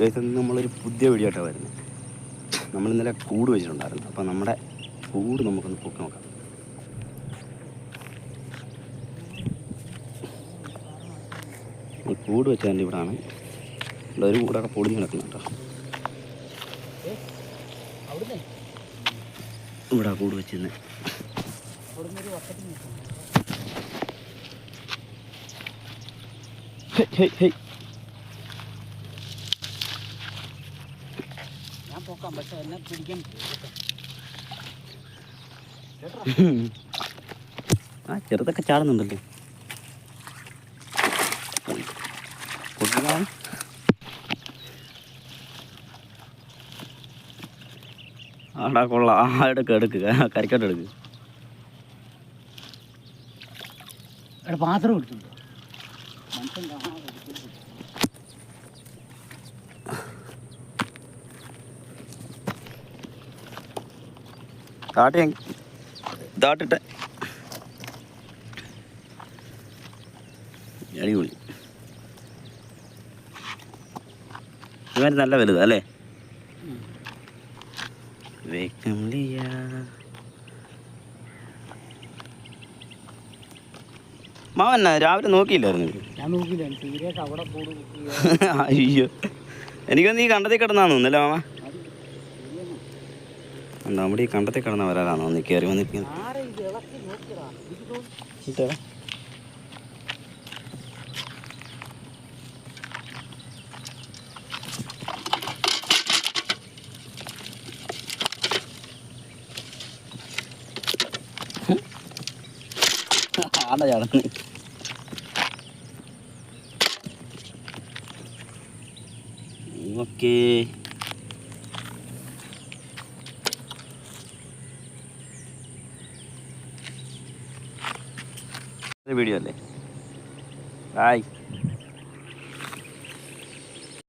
Guys ഇന്ന് നമ്മളൊരു പുതിയ വീഡിയോ ആയിട്ടാണ് വരുന്നത്. നമ്മൾ ഇന്നലെ കൂട് വെച്ചിട്ടുണ്ടായിരുന്നു. അപ്പോൾ നമ്മുടെ കൂട് നമുക്കൊന്ന് പൊക്കി നോക്കാം. ഈ കൂട് വെച്ചതിന്റെ ഇവിടാണ്. ഇവിടെ ഒരു കൂടൊക്കെ പൊടിഞ്ഞ് കിടക്കുന്നു കേട്ടോ. അവിടുന്ന് ഇവിടെ കൂട് വെച്ചിരുന്നത് ഹെയ് ഒരു വട്ടത്തിൽ പോക്കാം. പക്ഷെ എന്നെ പിടിക്കാൻ ആ ചെറുതൊക്കെ ചാടുന്നുണ്ടല്ലോ. ആടാ കൊള്ളാം. ആ എടുക്ക എടുക്കുക കരക്കോട്ട് എടുക്ക. അവിടെ പാത്രം എടുത്തുണ്ടോ മനുഷ്യൻ താട്ടി താട്ടിട്ടെ അടിപൊളി. ഇവർ നല്ല വലുതാ അല്ലേ? മാവൻ രാവിലെ നോക്കിയില്ലായിരുന്നു? അയ്യോ. എനിക്കൊന്ന് ഈ കണ്ടത്തിൽ കിടന്നാന്ന് തോന്നുന്നല്ലേ മാമ? നമ്മുടെ ഈ കണ്ടത്തിൽ കിടന്ന വരാനാണോ ഒന്ന് കയറി വന്നിരിക്കുന്നത്? ഓക്കേ. വീഡിയോ അല്ലേ ഹായ്